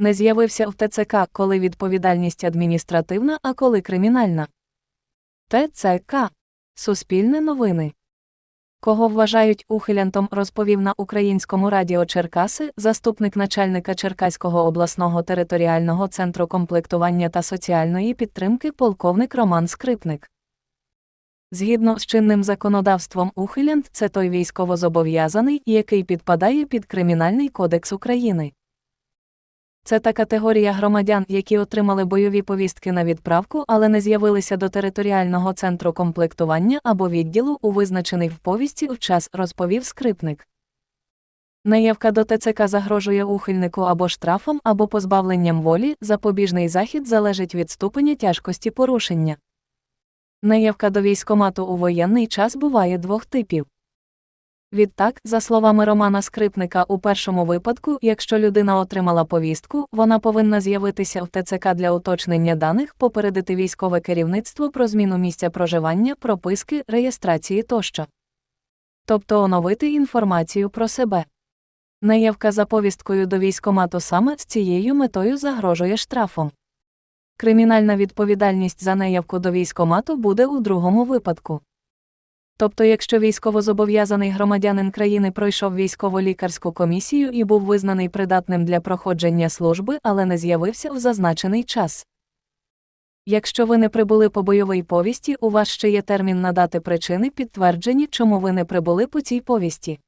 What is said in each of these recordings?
Не з'явився в ТЦК, коли відповідальність адміністративна, а коли кримінальна. ТЦК. Суспільне новини. Кого вважають ухилянтом, розповів на українському радіо Черкаси заступник начальника Черкаського обласного територіального центру комплектування та соціальної підтримки полковник Роман Скрипник. Згідно з чинним законодавством ухилянт це той військовозобов'язаний, який підпадає під Кримінальний кодекс України. Це та категорія громадян, які отримали бойові повістки на відправку, але не з'явилися до територіального центру комплектування або відділу у визначений в повісті в час, розповів скрипник. Неявка до ТЦК загрожує ухильнику або штрафом, або позбавленням волі, запобіжний захід залежить від ступеня тяжкості порушення. Неявка до військомату у воєнний час буває двох типів. Відтак, за словами Романа Скрипника, у першому випадку, якщо людина отримала повістку, вона повинна з'явитися в ТЦК для уточнення даних, попередити військове керівництво про зміну місця проживання, прописки, реєстрації тощо. Тобто оновити інформацію про себе. Неявка за повісткою до військомату саме з цією метою загрожує штрафом. Кримінальна відповідальність за неявку до військомату буде у другому випадку. Тобто, якщо військовозобов'язаний громадянин країни пройшов військово-лікарську комісію і був визнаний придатним для проходження служби, але не з'явився в зазначений час. Якщо ви не прибули по бойовій повісті, у вас ще є термін надати причини, підтверджені, чому ви не прибули по цій повісті.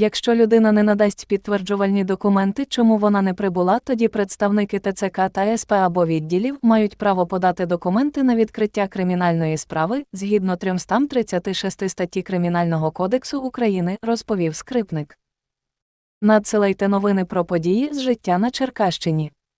Якщо людина не надасть підтверджувальні документи, чому вона не прибула, тоді представники ТЦК та СП або відділів мають право подати документи на відкриття кримінальної справи згідно 336 статті Кримінального кодексу України, розповів скрипник. Надсилайте новини про події з життя на Черкащині.